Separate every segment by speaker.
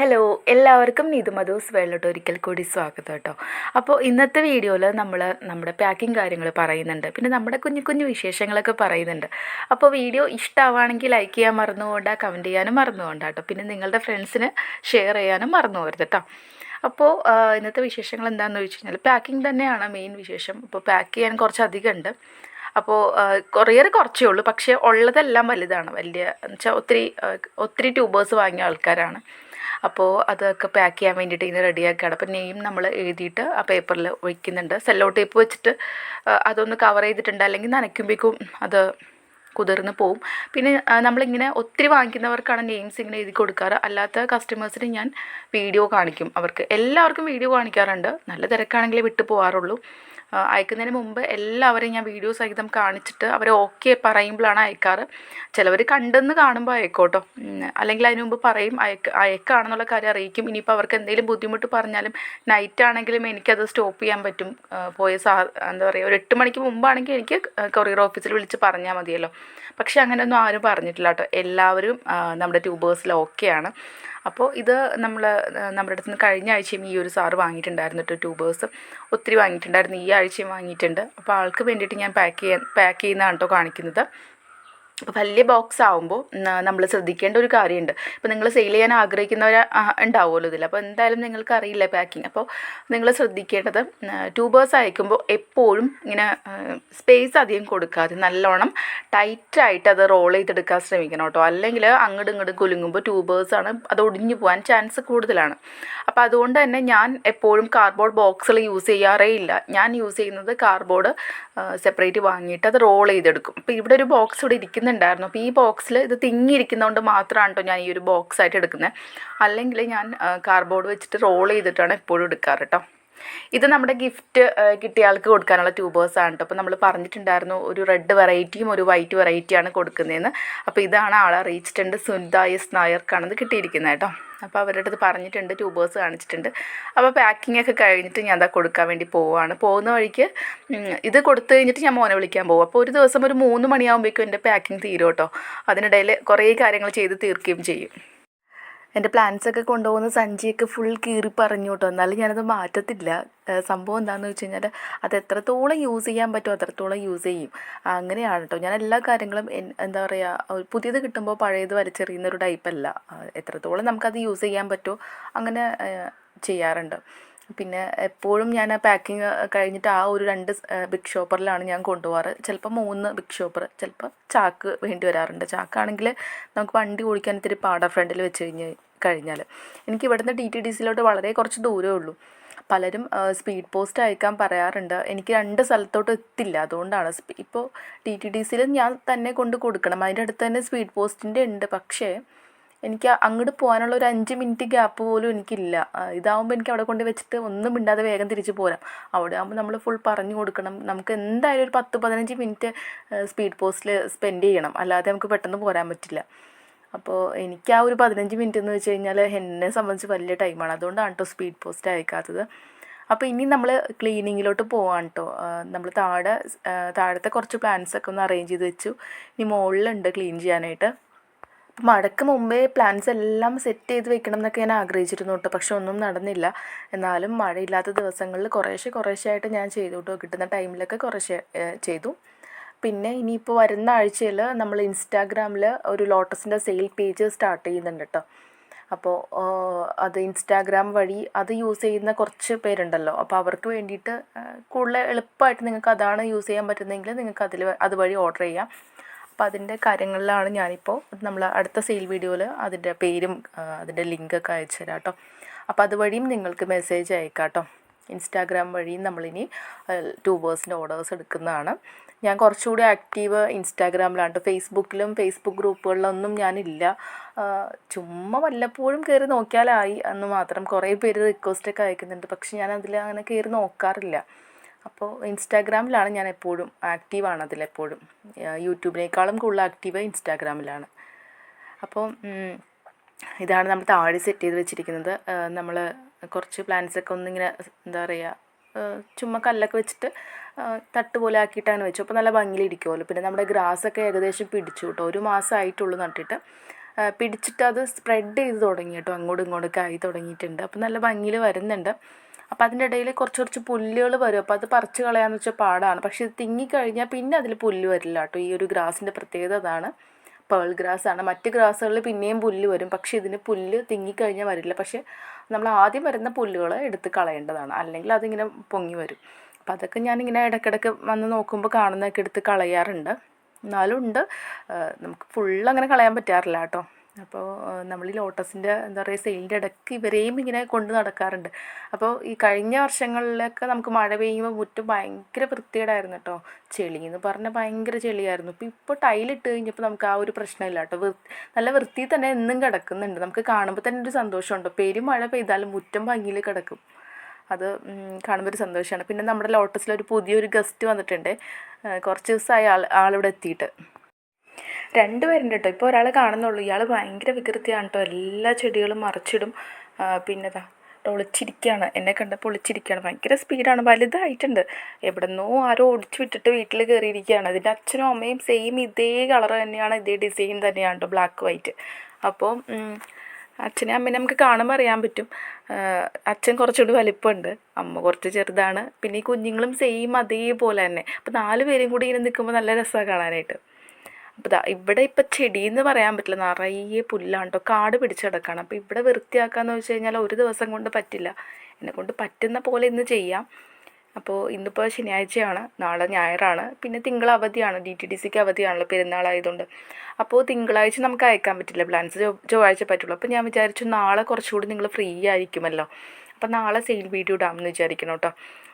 Speaker 1: Hello എല്ലാവർക്കും നീതു മധൂസ് വേളിലോട്ട് ഒരിക്കൽ കൂടി സ്വാഗതം കേട്ടോ അപ്പോൾ ഇന്നത്തെ വീഡിയോയിൽ നമ്മൾ നമ്മുടെ പാക്കിംഗ് കാര്യങ്ങൾ പറയുന്നുണ്ട് പിന്നെ നമ്മുടെ കുഞ്ഞു കുഞ്ഞു വിശേഷങ്ങളൊക്കെ പറയുന്നുണ്ട് അപ്പോൾ വീഡിയോ ഇഷ്ടമാവുകയാണെങ്കിൽ ലൈക്ക് ചെയ്യാൻ മറന്നുകൊണ്ട് കമൻറ്റ് ചെയ്യാനും മറന്നുകൊണ്ട് കേട്ടോ പിന്നെ നിങ്ങളുടെ ഫ്രണ്ട്സിന് ഷെയർ ചെയ്യാനും മറന്നു പോകരുത് കേട്ടോ അപ്പോൾ ഇന്നത്തെ വിശേഷങ്ങൾ എന്താണെന്ന് വെച്ച് കഴിഞ്ഞാൽ പാക്കിംഗ് തന്നെയാണ് മെയിൻ വിശേഷം അപ്പോൾ പാക്ക് ചെയ്യാൻ കുറച്ച് അധികമുണ്ട് ഉണ്ട് അപ്പോൾ കുറേ കുറച്ചേ ഉള്ളൂ പക്ഷേ ഉള്ളതെല്ലാം വലുതാണ് വലിയ വെച്ചാൽ ഒത്തിരി ഒത്തിരി ട്യൂബേഴ്സ് വാങ്ങിയ ആൾക്കാരാണ് അപ്പോൾ അതൊക്കെ പാക്ക് ചെയ്യാൻ വേണ്ടിയിട്ട് ഇങ്ങനെ റെഡിയാക്കുകയാണ് അപ്പോൾ നെയിം നമ്മൾ എഴുതിയിട്ട് ആ പേപ്പറിൽ ഒഴിക്കുന്നുണ്ട് സെല്ലോ ടേപ്പ് വെച്ചിട്ട് അതൊന്ന് കവർ ചെയ്തിട്ടുണ്ട് അല്ലെങ്കിൽ നനയ്ക്കുമ്പോഴേക്കും അത് കുതിർന്ന് പോവും പിന്നെ നമ്മളിങ്ങനെ ഒത്തിരി വാങ്ങിക്കുന്നവർക്കാണ് നെയിംസ് ഇങ്ങനെ എഴുതി കൊടുക്കാറ് അല്ലാത്ത കസ്റ്റമേഴ്സിന് ഞാൻ വീഡിയോ കാണിക്കും അവർക്ക് എല്ലാവർക്കും വീഡിയോ കാണിക്കാറുണ്ട് നല്ല തിരക്കാണെങ്കിലേ വിട്ടു പോകാറുള്ളൂ അയക്കുന്നതിന് മുമ്പ് എല്ലാവരെയും ഞാൻ വീഡിയോ സഹിതം കാണിച്ചിട്ട് അവർ ഓക്കെ പറയുമ്പോഴാണ് അയക്കാറ് ചിലവർ കണ്ടെന്ന് കാണുമ്പോൾ അയക്കോട്ടോ അല്ലെങ്കിൽ അതിന് മുമ്പ് പറയും അയക്ക അയക്കാണെന്നുള്ള കാര്യം അറിയിക്കും ഇനിയിപ്പോൾ അവർക്ക് എന്തെങ്കിലും ബുദ്ധിമുട്ട് പറഞ്ഞാലും നൈറ്റ് ആണെങ്കിലും എനിക്കത് സ്റ്റോപ്പ് ചെയ്യാൻ പറ്റും പോയ സാ എന്താ പറയുക ഒരു എട്ട് മണിക്ക് മുമ്പാണെങ്കിൽ എനിക്ക് കൊറിയർ ഓഫീസിൽ വിളിച്ച് പറഞ്ഞാൽ മതിയല്ലോ പക്ഷേ അങ്ങനെയൊന്നും ആരും പറഞ്ഞിട്ടില്ല കേട്ടോ എല്ലാവരും നമ്മുടെ ട്യൂബേഴ്സിൽ ഓക്കെയാണ് അപ്പോൾ ഇത് നമ്മൾ നമ്മുടെ അടുത്ത് നിന്ന് കഴിഞ്ഞ ആഴ്ചയും ഈ ഒരു സാറ് വാങ്ങിയിട്ടുണ്ടായിരുന്നു കേട്ടോ ട്യൂബേഴ്സ് ഒത്തിരി വാങ്ങിയിട്ടുണ്ടായിരുന്നു ഈ ആഴ്ചയും വാങ്ങിയിട്ടുണ്ട് അപ്പോൾ ആൾക്ക് വേണ്ടിയിട്ട് ഞാൻ പാക്ക് ചെയ്യാൻ പാക്ക് ചെയ്യുന്നതാണ് കേട്ടോ കാണിക്കുന്നത് അപ്പോൾ വലിയ ബോക്സ് ആകുമ്പോൾ നമ്മൾ ശ്രദ്ധിക്കേണ്ട ഒരു കാര്യമുണ്ട് ഇപ്പോൾ നിങ്ങൾ സെയിൽ ചെയ്യാൻ ആഗ്രഹിക്കുന്നവർ ഉണ്ടാവുമല്ലോ ഇതിൽ അപ്പോൾ എന്തായാലും നിങ്ങൾക്ക് അറിയില്ല പാക്കിങ് അപ്പോൾ നിങ്ങൾ ശ്രദ്ധിക്കേണ്ടത് ട്യൂബേഴ്സ് അയക്കുമ്പോൾ എപ്പോഴും ഇങ്ങനെ സ്പേസ് അധികം കൊടുക്കാതെ നല്ലോണം ടൈറ്റായിട്ട് അത് റോൾ ചെയ്തെടുക്കാൻ ശ്രമിക്കണം കേട്ടോ അല്ലെങ്കിൽ അങ്ങോട്ടും ഇങ്ങോട്ട് കുലുങ്ങുമ്പോൾ ട്യൂബേഴ്സാണ് അത് ഒടിഞ്ഞു പോകാൻ ചാൻസ് കൂടുതലാണ് അപ്പോൾ അതുകൊണ്ട് തന്നെ ഞാൻ എപ്പോഴും കാർഡ്ബോർഡ് ബോക്സുകൾ യൂസ് ചെയ്യാറേ ഇല്ല ഞാൻ യൂസ് ചെയ്യുന്നത് കാർഡ്ബോർഡ് സെപ്പറേറ്റ് വാങ്ങിയിട്ട് അത് റോൾ ചെയ്തെടുക്കും അപ്പോൾ ഇവിടെ ഒരു ബോക്സ് ഇവിടെ ഇരിക്കുന്ന തിങ്ങുന്നുണ്ടായിരുന്നു അപ്പോൾ ഈ ബോക്സിൽ ഇത് തിങ്ങിയിരിക്കുന്നതുകൊണ്ട് മാത്രമാണ് കേട്ടോ ഞാൻ ഈ ഒരു ബോക്സായിട്ട് എടുക്കുന്നത് അല്ലെങ്കിൽ ഞാൻ കാർഡ്ബോർഡ് വെച്ചിട്ട് റോൾ ചെയ്തിട്ടാണ് എപ്പോഴും എടുക്കാറ് കേട്ടോ ഇത് നമ്മുടെ ഗിഫ്റ്റ് കിട്ടിയ ആൾക്ക് കൊടുക്കാനുള്ള ട്യൂബേഴ്സ് ആണ് കേട്ടോ അപ്പോൾ നമ്മൾ പറഞ്ഞിട്ടുണ്ടായിരുന്നു ഒരു റെഡ് വെറൈറ്റിയും ഒരു വൈറ്റ് വെറൈറ്റിയാണ് കൊടുക്കുന്നതെന്ന് അപ്പോൾ ഇതാണ് ആളെ റീച്ചിട്ടുണ്ട് സുനിത എസ് നായർക്കാണത് കിട്ടിയിരിക്കുന്നത് കേട്ടോ അപ്പോൾ അവരുടെ അടുത്ത് പറഞ്ഞിട്ടുണ്ട് ട്യൂബേഴ്സ് കാണിച്ചിട്ടുണ്ട് അപ്പോൾ പാക്കിംഗ് ഒക്കെ കഴിഞ്ഞിട്ട് ഞാൻ അതാ കൊടുക്കാൻ വേണ്ടി പോവുകയാണ് പോകുന്ന വഴിക്ക് ഇത് കൊടുത്തു കഴിഞ്ഞിട്ട് ഞാൻ മോനെ വിളിക്കാൻ പോകും അപ്പോൾ ഒരു ദിവസം ഒരു മൂന്ന് മണിയാകുമ്പോഴേക്കും എൻ്റെ പാക്കിംഗ് തീരും കേട്ടോ അതിനിടയിൽ കുറേ കാര്യങ്ങൾ ചെയ്ത് തീർക്കുകയും ചെയ്യും എൻ്റെ ഒക്കെ കൊണ്ടുപോകുന്ന സഞ്ചിയൊക്കെ ഫുൾ കീറി പറഞ്ഞു കേട്ടോ എന്നാലും ഞാനത് മാറ്റത്തില്ല സംഭവം എന്താണെന്ന് വെച്ച് കഴിഞ്ഞാൽ അത് എത്രത്തോളം യൂസ് ചെയ്യാൻ പറ്റുമോ അത്രത്തോളം യൂസ് ചെയ്യും അങ്ങനെയാണ് കേട്ടോ ഞാൻ എല്ലാ കാര്യങ്ങളും എന്താ പറയുക പുതിയത് കിട്ടുമ്പോൾ പഴയത് വലിച്ചെറിയുന്ന ഒരു ടൈപ്പല്ല എത്രത്തോളം നമുക്കത് യൂസ് ചെയ്യാൻ പറ്റുമോ അങ്ങനെ ചെയ്യാറുണ്ട് പിന്നെ എപ്പോഴും ഞാൻ പാക്കിങ് കഴിഞ്ഞിട്ട് ആ ഒരു രണ്ട് ബിഗ് ഷോപ്പറിലാണ് ഞാൻ കൊണ്ടുപോകാറ് ചിലപ്പോൾ മൂന്ന് ബിഗ് ഷോപ്പർ ചിലപ്പോൾ ചാക്ക് വേണ്ടി വരാറുണ്ട് ചാക്കാണെങ്കിൽ നമുക്ക് വണ്ടി ഓടിക്കാൻ ഇത്തിരി പാട ഫ്രണ്ടിൽ വെച്ച് കഴിഞ്ഞ് കഴിഞ്ഞാൽ എനിക്ക് ഇവിടുന്ന് ടി ടി ഡി സിയിലോട്ട് വളരെ കുറച്ച് ദൂരമേ ഉള്ളൂ പലരും സ്പീഡ് പോസ്റ്റ് അയക്കാൻ പറയാറുണ്ട് എനിക്ക് രണ്ട് സ്ഥലത്തോട്ട് എത്തില്ല അതുകൊണ്ടാണ് ഇപ്പോൾ ടി ടി ഡി സിയിൽ ഞാൻ തന്നെ കൊണ്ട് കൊടുക്കണം അതിൻ്റെ അടുത്ത് തന്നെ സ്പീഡ് പോസ്റ്റിൻ്റെ ഉണ്ട് പക്ഷേ എനിക്ക് അങ്ങോട്ട് പോകാനുള്ള ഒരു അഞ്ച് മിനിറ്റ് ഗ്യാപ്പ് പോലും എനിക്കില്ല ഇതാവുമ്പോൾ എനിക്ക് അവിടെ കൊണ്ട് വെച്ചിട്ട് ഒന്നും മിണ്ടാതെ വേഗം തിരിച്ച് പോരാം അവിടെ ആകുമ്പോൾ നമ്മൾ ഫുൾ പറഞ്ഞു കൊടുക്കണം നമുക്ക് എന്തായാലും ഒരു പത്ത് പതിനഞ്ച് മിനിറ്റ് സ്പീഡ് പോസ്റ്റിൽ സ്പെൻഡ് ചെയ്യണം അല്ലാതെ നമുക്ക് പെട്ടെന്ന് പോരാൻ പറ്റില്ല അപ്പോൾ എനിക്ക് ആ ഒരു പതിനഞ്ച് മിനിറ്റ് എന്ന് വെച്ച് കഴിഞ്ഞാൽ എന്നെ സംബന്ധിച്ച് വലിയ ടൈമാണ് അതുകൊണ്ടാണ് കേട്ടോ സ്പീഡ് പോസ്റ്റ് അയക്കാത്തത് അപ്പോൾ ഇനി നമ്മൾ ക്ലീനിങ്ങിലോട്ട് പോവാണ് കേട്ടോ നമ്മൾ താഴെ താഴത്തെ കുറച്ച് പ്ലാൻസൊക്കെ ഒന്ന് അറേഞ്ച് ചെയ്ത് വെച്ചു ഇനി മുകളിലുണ്ട് ക്ലീൻ ചെയ്യാനായിട്ട് മടക്ക് മുമ്പേ പ്ലാൻസ് എല്ലാം സെറ്റ് ചെയ്ത് വെക്കണം എന്നൊക്കെ ഞാൻ ആഗ്രഹിച്ചിരുന്നു കേട്ടോ പക്ഷെ ഒന്നും നടന്നില്ല എന്നാലും മഴയില്ലാത്ത ദിവസങ്ങളിൽ കുറേശ്ശെ കുറേശ്ശെ ആയിട്ട് ഞാൻ ചെയ്തു കേട്ടോ കിട്ടുന്ന ടൈമിലൊക്കെ കുറേശ്ശെ ചെയ്തു പിന്നെ ഇനിയിപ്പോൾ വരുന്ന ആഴ്ചയിൽ നമ്മൾ ഇൻസ്റ്റാഗ്രാമിൽ ഒരു ലോട്ടസിൻ്റെ സെയിൽ പേജ് സ്റ്റാർട്ട് ചെയ്യുന്നുണ്ട് കേട്ടോ അപ്പോൾ അത് ഇൻസ്റ്റാഗ്രാം വഴി അത് യൂസ് ചെയ്യുന്ന കുറച്ച് പേരുണ്ടല്ലോ അപ്പോൾ അവർക്ക് വേണ്ടിയിട്ട് കൂടുതൽ എളുപ്പമായിട്ട് നിങ്ങൾക്ക് അതാണ് യൂസ് ചെയ്യാൻ പറ്റുന്നതെങ്കിൽ നിങ്ങൾക്ക് അതിൽ അതുവഴി ഓർഡർ ചെയ്യാം അപ്പോൾ അതിൻ്റെ കാര്യങ്ങളിലാണ് ഞാനിപ്പോൾ നമ്മൾ അടുത്ത സെയിൽ വീഡിയോയിൽ അതിൻ്റെ പേരും അതിൻ്റെ ലിങ്കൊക്കെ അയച്ചു തരാം കേട്ടോ അപ്പോൾ അതുവഴിയും നിങ്ങൾക്ക് മെസ്സേജ് അയക്കാം കേട്ടോ ഇൻസ്റ്റാഗ്രാം വഴി നമ്മളിനി ട്യൂബേഴ്സിൻ്റെ ഓർഡേഴ്സ് എടുക്കുന്നതാണ് ഞാൻ കുറച്ചുകൂടി ആക്റ്റീവ് ഇൻസ്റ്റാഗ്രാമിലാണ് കേട്ടോ ഫേസ്ബുക്കിലും ഫേസ്ബുക്ക് ഗ്രൂപ്പുകളിലൊന്നും ഞാനില്ല ചുമ്മാ വല്ലപ്പോഴും കയറി നോക്കിയാലായി എന്ന് മാത്രം കുറേ പേര് റിക്വസ്റ്റൊക്കെ അയക്കുന്നുണ്ട് പക്ഷെ ഞാൻ അതിൽ അങ്ങനെ കയറി നോക്കാറില്ല അപ്പോൾ ഇൻസ്റ്റാഗ്രാമിലാണ് ഞാൻ എപ്പോഴും ആക്റ്റീവാണ് അതിലെപ്പോഴും യൂട്യൂബിനേക്കാളും കൂടുതൽ ആക്റ്റീവ് ഇൻസ്റ്റാഗ്രാമിലാണ് അപ്പോൾ ഇതാണ് നമ്മൾ താഴെ സെറ്റ് ചെയ്ത് വെച്ചിരിക്കുന്നത് നമ്മൾ കുറച്ച് പ്ലാന്റ്സൊക്കെ ഒന്നിങ്ങനെ എന്താ പറയുക ചുമ്മാ കല്ലൊക്കെ വെച്ചിട്ട് തട്ട് പോലെ ആക്കിയിട്ടാണ് വെച്ചു അപ്പോൾ നല്ല ഭംഗിയിലിരിക്കുമല്ലോ പിന്നെ നമ്മുടെ ഗ്രാസൊക്കെ ഏകദേശം പിടിച്ചു കേട്ടോ ഒരു മാസമായിട്ടുള്ളൂ നട്ടിട്ട് പിടിച്ചിട്ട് അത് സ്പ്രെഡ് ചെയ്ത് തുടങ്ങി കേട്ടോ അങ്ങോട്ടും ഇങ്ങോട്ടൊക്കെ ആയി തുടങ്ങിയിട്ടുണ്ട് അപ്പോൾ നല്ല ഭംഗിയിൽ വരുന്നുണ്ട് അപ്പോൾ അതിൻ്റെ ഇടയിൽ കുറച്ച് കുറച്ച് പുല്ലുകൾ വരും അപ്പോൾ അത് പറിച്ച് കളയാന്ന് വെച്ചാൽ പാടാണ് പക്ഷേ ഇത് തിങ്ങിക്കഴിഞ്ഞാൽ പിന്നെ അതിൽ പുല്ല് വരില്ല കേട്ടോ ഈ ഒരു ഗ്രാസിൻ്റെ പ്രത്യേകത അതാണ് പേൾ ആണ് മറ്റ് ഗ്രാസുകളിൽ പിന്നെയും പുല്ല് വരും പക്ഷേ ഇതിന് പുല്ല് തിങ്ങിക്കഴിഞ്ഞാൽ വരില്ല പക്ഷേ നമ്മൾ ആദ്യം വരുന്ന പുല്ലുകൾ എടുത്ത് കളയേണ്ടതാണ് അല്ലെങ്കിൽ അതിങ്ങനെ പൊങ്ങി വരും അപ്പം അതൊക്കെ ഞാനിങ്ങനെ ഇടയ്ക്കിടയ്ക്ക് വന്ന് നോക്കുമ്പോൾ കാണുന്നതൊക്കെ എടുത്ത് കളയാറുണ്ട് എന്നാലും ഉണ്ട് നമുക്ക് ഫുള്ള് അങ്ങനെ കളയാൻ പറ്റാറില്ല കേട്ടോ അപ്പോൾ നമ്മൾ ഈ ലോട്ടസിൻ്റെ എന്താ പറയുക സെയിലിൻ്റെ ഇടയ്ക്ക് ഇവരെയും ഇങ്ങനെ കൊണ്ട് നടക്കാറുണ്ട് അപ്പോൾ ഈ കഴിഞ്ഞ വർഷങ്ങളിലൊക്കെ നമുക്ക് മഴ പെയ്യുമ്പോൾ മുറ്റം ഭയങ്കര വൃത്തികേടായിരുന്നു കേട്ടോ ചെളി എന്ന് പറഞ്ഞാൽ ഭയങ്കര ചെളിയായിരുന്നു ഇപ്പോൾ ഇപ്പോൾ ടൈലിട്ട് കഴിഞ്ഞപ്പോൾ നമുക്ക് ആ ഒരു പ്രശ്നമില്ല കേട്ടോ നല്ല വൃത്തിയിൽ തന്നെ എന്നും കിടക്കുന്നുണ്ട് നമുക്ക് കാണുമ്പോൾ തന്നെ ഒരു സന്തോഷമുണ്ട് പെരും മഴ പെയ്താലും മുറ്റം ഭംഗിയിൽ കിടക്കും അത് കാണുമ്പോൾ ഒരു സന്തോഷമാണ് പിന്നെ നമ്മുടെ ലോട്ടസിൽ ഒരു പുതിയൊരു ഗസ്റ്റ് വന്നിട്ടുണ്ട് കുറച്ച് ദിവസമായി ആൾ ആളിവിടെ എത്തിയിട്ട് രണ്ടുപേരുണ്ട് കേട്ടോ ഇപ്പോൾ ഒരാൾ കാണുന്നുള്ളൂ ഇയാൾ ഭയങ്കര വികൃതിയാണ് കേട്ടോ എല്ലാ ചെടികളും മറിച്ചിടും പിന്നെതാ ഒളിച്ചിരിക്കുകയാണ് എന്നെ കണ്ടപ്പോൾ ഒളിച്ചിരിക്കുകയാണ് ഭയങ്കര സ്പീഡാണ് വലുതായിട്ടുണ്ട് എവിടെന്നോ ആരോ ഒളിച്ചു വിട്ടിട്ട് വീട്ടിൽ കയറിയിരിക്കുകയാണ് അതിൻ്റെ അച്ഛനും അമ്മയും സെയിം ഇതേ കളർ തന്നെയാണ് ഇതേ ഡിസൈൻ തന്നെയാണ് കേട്ടോ ബ്ലാക്ക് വൈറ്റ് അപ്പോൾ അച്ഛനെ അമ്മയെ നമുക്ക് കാണുമ്പോൾ അറിയാൻ പറ്റും അച്ഛൻ കുറച്ചുകൂടി വലിപ്പമുണ്ട് അമ്മ കുറച്ച് ചെറുതാണ് പിന്നെ ഈ കുഞ്ഞുങ്ങളും സെയിം അതേപോലെ തന്നെ അപ്പോൾ നാല് പേരും കൂടി ഇങ്ങനെ നിൽക്കുമ്പോൾ നല്ല രസമാണ് കാണാനായിട്ട് അപ്പോൾ ഇതാ ഇവിടെ ഇപ്പോൾ ചെടിയെന്ന് പറയാൻ പറ്റില്ല നിറയെ പുല്ലാണ് കേട്ടോ കാട് പിടിച്ച് കിടക്കണം അപ്പോൾ ഇവിടെ വൃത്തിയാക്കാമെന്ന് വെച്ച് കഴിഞ്ഞാൽ ഒരു ദിവസം കൊണ്ട് പറ്റില്ല കൊണ്ട് പറ്റുന്ന പോലെ ഇന്ന് ചെയ്യാം അപ്പോൾ ഇന്നിപ്പോൾ ശനിയാഴ്ചയാണ് നാളെ ഞായറാണ് പിന്നെ തിങ്കൾ അവധിയാണ് ഡി ടി ഡി സിക്ക് അവധിയാണല്ലോ പെരുന്നാളായതുകൊണ്ട് അപ്പോൾ തിങ്കളാഴ്ച നമുക്ക് അയക്കാൻ പറ്റില്ല പ്ലാൻസ് ചൊവ്വാഴ്ച പറ്റുള്ളൂ അപ്പോൾ ഞാൻ വിചാരിച്ചു നാളെ കുറച്ചുകൂടി നിങ്ങൾ ഫ്രീ ആയിരിക്കുമല്ലോ അപ്പോൾ നാളെ സെയിൽ വീഡിയോ ഇടാമെന്ന് വിചാരിക്കണം കേട്ടോ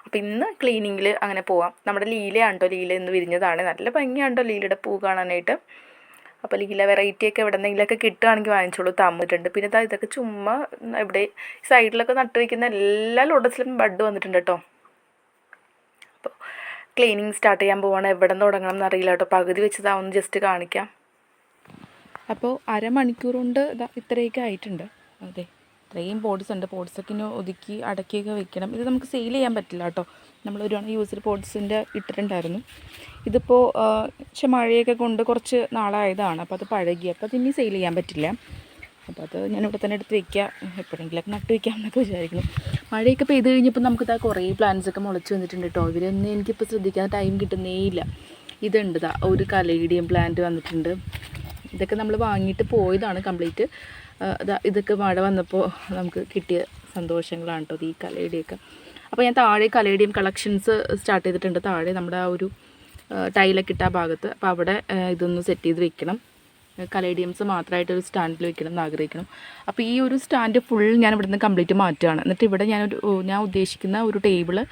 Speaker 1: അപ്പോൾ ഇന്ന് ക്ലീനിങ്ങിൽ അങ്ങനെ പോവാം നമ്മുടെ ലീലയാണ്ടോ ലീല ഇന്ന് വിരിഞ്ഞതാണ് നല്ല ഭംഗിയാണ്ടോ ലീലയുടെ പൂ കാണാനായിട്ട് അപ്പോൾ ലീല വെറൈറ്റി ഒക്കെ എവിടെ എന്തെങ്കിലുമൊക്കെ കിട്ടുകയാണെങ്കിൽ വാങ്ങിച്ചോളൂ തമ്മിട്ടുണ്ട് പിന്നെ ഇതാ ഇതൊക്കെ ചുമ്മാ ഇവിടെ സൈഡിലൊക്കെ നട്ടു വയ്ക്കുന്ന എല്ലാ ലോട്ടസിലും ബഡ് വന്നിട്ടുണ്ട് കേട്ടോ അപ്പോൾ ക്ലീനിങ് സ്റ്റാർട്ട് ചെയ്യാൻ പോവാണ് എവിടെ നിന്ന് തുടങ്ങണം എന്നറിയില്ല കേട്ടോ പകുതി വെച്ചതാവുന്ന ജസ്റ്റ് കാണിക്കാം അപ്പോൾ അരമണിക്കൂർ കൊണ്ട് ഇത്രയൊക്കെ ആയിട്ടുണ്ട് അതെ ഇത്രയും പോഡ്സ് ഉണ്ട് പോഡ്സൊക്കെ ഇനി ഒതുക്കി അടക്കിയൊക്കെ വെക്കണം ഇത് നമുക്ക് സെയിൽ ചെയ്യാൻ പറ്റില്ല കേട്ടോ നമ്മൾ ഒരു തവണ യൂസ്ഡ് പോഡ്സിൻ്റെ ഇട്ടിട്ടുണ്ടായിരുന്നു ഇതിപ്പോൾ പക്ഷെ മഴയൊക്കെ കൊണ്ട് കുറച്ച് നാളായതാണ് അപ്പോൾ അത് പഴകി അപ്പോൾ അതിനി സെയിൽ ചെയ്യാൻ പറ്റില്ല അപ്പോൾ അത് ഞാൻ ഇവിടെ തന്നെ എടുത്ത് വെക്കുക എപ്പോഴെങ്കിലൊക്കെ നട്ട് വയ്ക്കാം എന്നൊക്കെ വിചാരിക്കുന്നു മഴയൊക്കെ പെയ്ത് കഴിഞ്ഞപ്പോൾ ഇതാ കുറേ പ്ലാന്റ്സൊക്കെ മുളച്ച് വന്നിട്ടുണ്ട് കേട്ടോ ഇവരൊന്നും എനിക്കിപ്പോൾ ശ്രദ്ധിക്കാൻ ടൈം കിട്ടുന്നേ ഇല്ല ഇതുണ്ട് ഒരു കലേഡിയം പ്ലാന്റ് വന്നിട്ടുണ്ട് ഇതൊക്കെ നമ്മൾ വാങ്ങിയിട്ട് പോയതാണ് കംപ്ലീറ്റ് ഇതൊക്കെ മഴ വന്നപ്പോൾ നമുക്ക് കിട്ടിയ സന്തോഷങ്ങളാണ് കേട്ടോ ഈ കലയുടെയൊക്കെ അപ്പോൾ ഞാൻ താഴെ കലയുടെയും കളക്ഷൻസ് സ്റ്റാർട്ട് ചെയ്തിട്ടുണ്ട് താഴെ നമ്മുടെ ആ ഒരു ടൈലൊക്കെ ഇട്ട ഭാഗത്ത് അപ്പോൾ അവിടെ ഇതൊന്ന് സെറ്റ് ചെയ്ത് വെക്കണം കലേഡിയംസ് മാത്രമായിട്ട് ഒരു സ്റ്റാൻഡിൽ വെക്കണം എന്ന് ആഗ്രഹിക്കണം അപ്പോൾ ഈ ഒരു സ്റ്റാൻഡ് ഫുൾ ഞാൻ ഇവിടെ നിന്ന് കംപ്ലീറ്റ് മാറ്റുകയാണ് എന്നിട്ട് ഇവിടെ ഞാനൊരു ഞാൻ ഉദ്ദേശിക്കുന്ന ഒരു ടേബിള്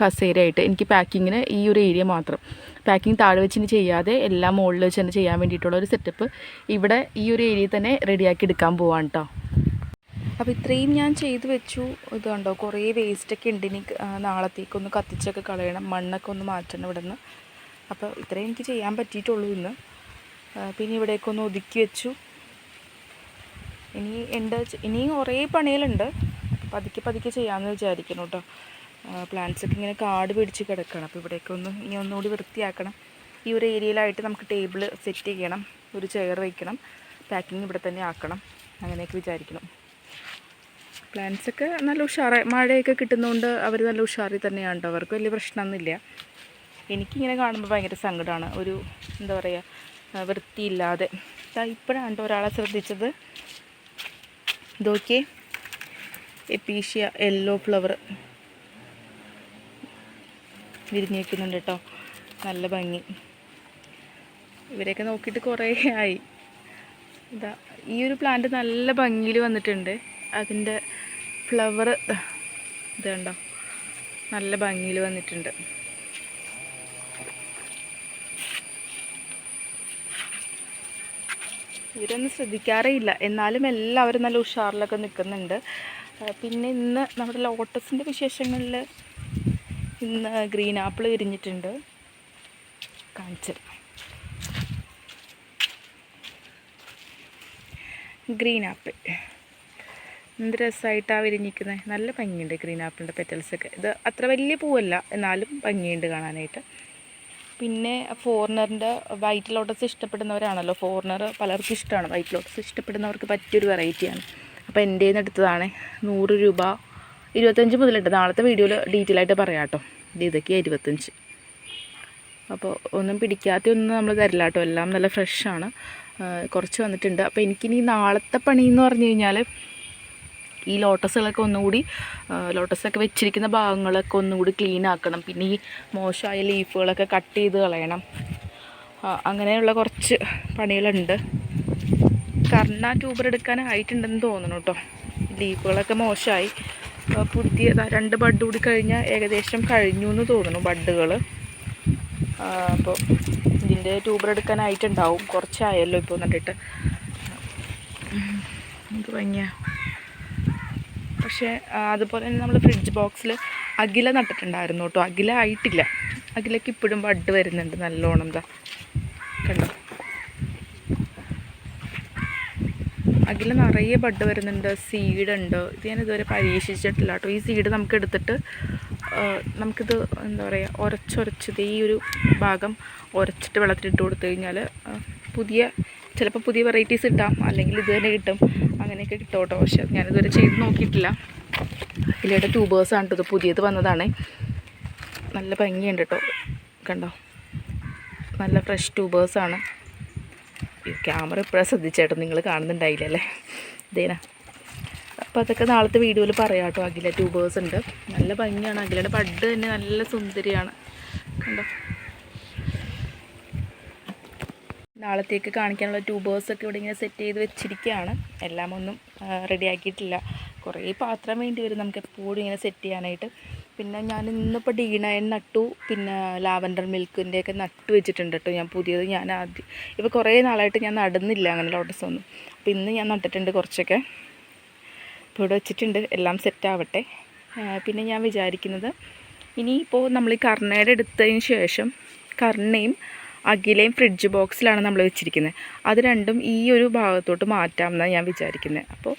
Speaker 1: കസേരയായിട്ട് എനിക്ക് പാക്കിങ്ങിന് ഈ ഒരു ഏരിയ മാത്രം പാക്കിംഗ് താഴെ വെച്ച് ചെയ്യാതെ എല്ലാം മുകളിൽ വെച്ച് തന്നെ ചെയ്യാൻ വേണ്ടിയിട്ടുള്ള ഒരു സെറ്റപ്പ് ഇവിടെ ഈ ഒരു ഏരിയയിൽ തന്നെ റെഡിയാക്കി എടുക്കാൻ പോവാണ് കേട്ടോ അപ്പോൾ ഇത്രയും ഞാൻ ചെയ്തു വെച്ചു ഇതുണ്ടോ കുറേ വേസ്റ്റൊക്കെ ഉണ്ട് ഇനി നാളത്തേക്കൊന്ന് കത്തിച്ചൊക്കെ കളയണം മണ്ണൊക്കെ ഒന്ന് മാറ്റണം ഇവിടെ നിന്ന് അപ്പോൾ ഇത്രയും എനിക്ക് ചെയ്യാൻ പറ്റിയിട്ടുള്ളൂ ഇന്ന് പിന്നെ ഇവിടേക്ക് ഒന്ന് ഒതുക്കി വെച്ചു ഇനി എൻ്റെ ഇനിയും കുറേ പണികളുണ്ട് പതുക്കെ പതുക്കെ ചെയ്യാമെന്ന് വിചാരിക്കണം കേട്ടോ പ്ലാന്റ്സൊക്കെ ഇങ്ങനെ കാട് പിടിച്ച് കിടക്കണം അപ്പോൾ ഇവിടേക്ക് ഒന്ന് ഇനി ഒന്നുകൂടി വൃത്തിയാക്കണം ഈ ഒരു ഏരിയയിലായിട്ട് നമുക്ക് ടേബിൾ സെറ്റ് ചെയ്യണം ഒരു ചെയർ വയ്ക്കണം പാക്കിങ് ഇവിടെ തന്നെ ആക്കണം അങ്ങനെയൊക്കെ വിചാരിക്കണം പ്ലാന്റ്സൊക്കെ നല്ല ഉഷാറായി മഴയൊക്കെ കിട്ടുന്നതുകൊണ്ട് അവർ നല്ല ഉഷാറി തന്നെയാണ് കേട്ടോ അവർക്ക് വലിയ പ്രശ്നമൊന്നുമില്ല എനിക്കിങ്ങനെ കാണുമ്പോൾ ഭയങ്കര സങ്കടമാണ് ഒരു എന്താ പറയുക വൃത്തിയില്ലാതെ ഇപ്പോഴാണ് ഒരാളെ ശ്രദ്ധിച്ചത് ഇതൊക്കെ എപ്പീഷ്യ യെല്ലോ ഫ്ലവർ വിരിഞ്ഞ് നിൽക്കുന്നുണ്ട് കേട്ടോ നല്ല ഭംഗി ഇവരെയൊക്കെ നോക്കിയിട്ട് കുറേ ആയി ഇതാ ഈ ഒരു പ്ലാന്റ് നല്ല ഭംഗിയിൽ വന്നിട്ടുണ്ട് അതിൻ്റെ ഫ്ലവർ ഇതുണ്ടോ കണ്ടോ നല്ല ഭംഗിയിൽ വന്നിട്ടുണ്ട് ഇവരൊന്നും ശ്രദ്ധിക്കാറേ ഇല്ല എന്നാലും എല്ലാവരും നല്ല ഉഷാറിലൊക്കെ നിൽക്കുന്നുണ്ട് പിന്നെ ഇന്ന് നമ്മുടെ ലോട്ടസിൻ്റെ വിശേഷങ്ങളിൽ ഇന്ന് ഗ്രീൻ ആപ്പിൾ വിരിഞ്ഞിട്ടുണ്ട് കാണിച്ചത് ഗ്രീൻ ആപ്പിൾ എന്ത് രസമായിട്ടാണ് വിരിഞ്ഞിരിക്കുന്നത് നല്ല ഭംഗിയുണ്ട് ഗ്രീൻ ആപ്പിളിൻ്റെ പെറ്റൽസൊക്കെ ഇത് അത്ര വലിയ പൂവല്ല എന്നാലും ഭംഗിയുണ്ട് കാണാനായിട്ട് പിന്നെ ഫോറിനറിൻ്റെ വൈറ്റ് ലോട്ടസ് ഇഷ്ടപ്പെടുന്നവരാണല്ലോ ഫോറിനർ പലർക്കും ഇഷ്ടമാണ് വൈറ്റ് ലോട്ടസ് ഇഷ്ടപ്പെടുന്നവർക്ക് പറ്റിയൊരു വെറൈറ്റിയാണ് അപ്പോൾ എൻ്റെ നിന്ന് എടുത്തതാണ് നൂറ് രൂപ ഇരുപത്തഞ്ച് മുതലുണ്ട് നാളത്തെ വീഡിയോയിൽ ഡീറ്റെയിൽ ആയിട്ട് പറയാം കേട്ടോ ഇതൊക്കെയാണ് ഇരുപത്തഞ്ച് അപ്പോൾ ഒന്നും പിടിക്കാത്ത ഒന്നും നമ്മൾ തരില്ല കേട്ടോ എല്ലാം നല്ല ഫ്രഷാണ് കുറച്ച് വന്നിട്ടുണ്ട് അപ്പോൾ എനിക്കിനി നാളത്തെ പണി എന്ന് പറഞ്ഞു കഴിഞ്ഞാൽ ഈ ലോട്ടസുകളൊക്കെ ഒന്നുകൂടി ലോട്ടസൊക്കെ വെച്ചിരിക്കുന്ന ഭാഗങ്ങളൊക്കെ ഒന്നുകൂടി ക്ലീൻ ആക്കണം പിന്നെ ഈ മോശമായ ലീഫുകളൊക്കെ കട്ട് ചെയ്ത് കളയണം അങ്ങനെയുള്ള കുറച്ച് പണികളുണ്ട് കർണ ട്യൂബർ എടുക്കാൻ ആയിട്ടുണ്ടെന്ന് തോന്നുന്നു കേട്ടോ ലീഫുകളൊക്കെ മോശമായി പുതിയ രണ്ട് ബഡ് കൂടി കഴിഞ്ഞാൽ ഏകദേശം കഴിഞ്ഞു എന്ന് തോന്നുന്നു ബഡുകൾ അപ്പോൾ ഇതിൻ്റെ ട്യൂബർ എടുക്കാനായിട്ടുണ്ടാവും കുറച്ചായല്ലോ ഇപ്പോൾ കണ്ടിട്ട് എനിക്ക് ഭംഗിയാണ് പക്ഷേ അതുപോലെ തന്നെ നമ്മൾ ഫ്രിഡ്ജ് ബോക്സിൽ അഖില നട്ടിട്ടുണ്ടായിരുന്നു കേട്ടോ അഖില ആയിട്ടില്ല അകിലയ്ക്ക് ഇപ്പോഴും ബഡ് വരുന്നുണ്ട് നല്ലോണം എന്താ കണ്ടോ അഖില നിറയെ ബഡ് വരുന്നുണ്ട് സീഡുണ്ട് ഇത് ഞാൻ ഇതുവരെ പരീക്ഷിച്ചിട്ടില്ല കേട്ടോ ഈ സീഡ് നമുക്ക് എടുത്തിട്ട് നമുക്കിത് എന്താ പറയുക ഉരച്ചൊരച്ചത് ഈ ഒരു ഭാഗം ഉരച്ചിട്ട് വെള്ളത്തിലിട്ട് കൊടുത്തു കഴിഞ്ഞാൽ പുതിയ ചിലപ്പോൾ പുതിയ വെറൈറ്റീസ് കിട്ടാം അല്ലെങ്കിൽ ഇത് തന്നെ കിട്ടും അങ്ങനെയൊക്കെ കിട്ടും കേട്ടോ പക്ഷെ ഞാനിതുവരെ ചെയ്ത് നോക്കിയിട്ടില്ല ഇതിലയുടെ ട്യൂബേഴ്സ് ആണ് ഇത് പുതിയത് വന്നതാണ് നല്ല ഭംഗിയുണ്ട് കേട്ടോ കണ്ടോ നല്ല ഫ്രഷ് ട്യൂബേഴ്സാണ് ഈ ക്യാമറ ഇപ്പോഴാണ് ശ്രദ്ധിച്ചേട്ടോ നിങ്ങൾ കാണുന്നുണ്ടായില്ല അല്ലേ ഇതേനാ അപ്പം അതൊക്കെ നാളത്തെ വീഡിയോയിൽ പറയാം കേട്ടോ അഖില ട്യൂബേഴ്സ് ഉണ്ട് നല്ല ഭംഗിയാണ് അഖിലയുടെ പഡ് തന്നെ നല്ല സുന്ദരിയാണ് കണ്ടോ നാളത്തേക്ക് കാണിക്കാനുള്ള ട്യൂബേഴ്സൊക്കെ ഇവിടെ ഇങ്ങനെ സെറ്റ് ചെയ്ത് വെച്ചിരിക്കുകയാണ് എല്ലാം ഒന്നും റെഡിയാക്കിയിട്ടില്ല കുറേ പാത്രം വേണ്ടി വരും നമുക്ക് എപ്പോഴും ഇങ്ങനെ സെറ്റ് ചെയ്യാനായിട്ട് പിന്നെ ഞാൻ ഇന്നിപ്പോൾ ഡീനയൻ നട്ടു പിന്നെ ലാവൻഡർ മിൽക്കിൻ്റെ ഒക്കെ നട്ടു വെച്ചിട്ടുണ്ട് കേട്ടോ ഞാൻ പുതിയത് ഞാൻ ആദ്യം ഇപ്പോൾ കുറേ നാളായിട്ട് ഞാൻ നടന്നില്ല അങ്ങനെ ലോട്ടസ് ഒന്നും അപ്പോൾ ഇന്ന് ഞാൻ നട്ടിട്ടുണ്ട് കുറച്ചൊക്കെ ഇപ്പോൾ ഇവിടെ വെച്ചിട്ടുണ്ട് എല്ലാം സെറ്റാവട്ടെ പിന്നെ ഞാൻ വിചാരിക്കുന്നത് ഇനിയിപ്പോൾ നമ്മൾ ഈ കർണയുടെ എടുത്തതിന് ശേഷം കർണയും അഖിലയും ഫ്രിഡ്ജ് ബോക്സിലാണ് നമ്മൾ വെച്ചിരിക്കുന്നത് അത് രണ്ടും ഈ ഒരു ഭാഗത്തോട്ട് മാറ്റാമെന്നാണ് ഞാൻ വിചാരിക്കുന്നത് അപ്പോൾ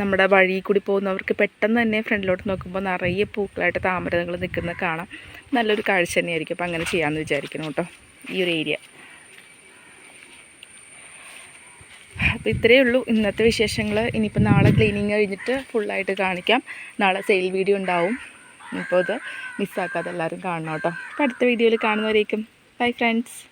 Speaker 1: നമ്മുടെ വഴി കൂടി പോകുന്നവർക്ക് പെട്ടെന്ന് തന്നെ ഫ്രണ്ടിലോട്ട് നോക്കുമ്പോൾ നിറയെ പൂക്കളായിട്ട് താമരകൾ നിൽക്കുന്നത് കാണാം നല്ലൊരു കാഴ്ച തന്നെയായിരിക്കും അപ്പോൾ അങ്ങനെ ചെയ്യാമെന്ന് വിചാരിക്കുന്നു കേട്ടോ ഈ ഒരു ഏരിയ അപ്പോൾ ഇത്രയേ ഉള്ളൂ ഇന്നത്തെ വിശേഷങ്ങൾ ഇനിയിപ്പോൾ നാളെ ക്ലീനിങ് കഴിഞ്ഞിട്ട് ഫുള്ളായിട്ട് കാണിക്കാം നാളെ സെയിൽ വീഡിയോ ഉണ്ടാവും ഇപ്പോൾ ഇത് മിസ്സാക്കാതെ എല്ലാവരും കാണണം കേട്ടോ അപ്പോൾ അടുത്ത വീഡിയോയിൽ കാണുന്നവരേക്കും Bye friends.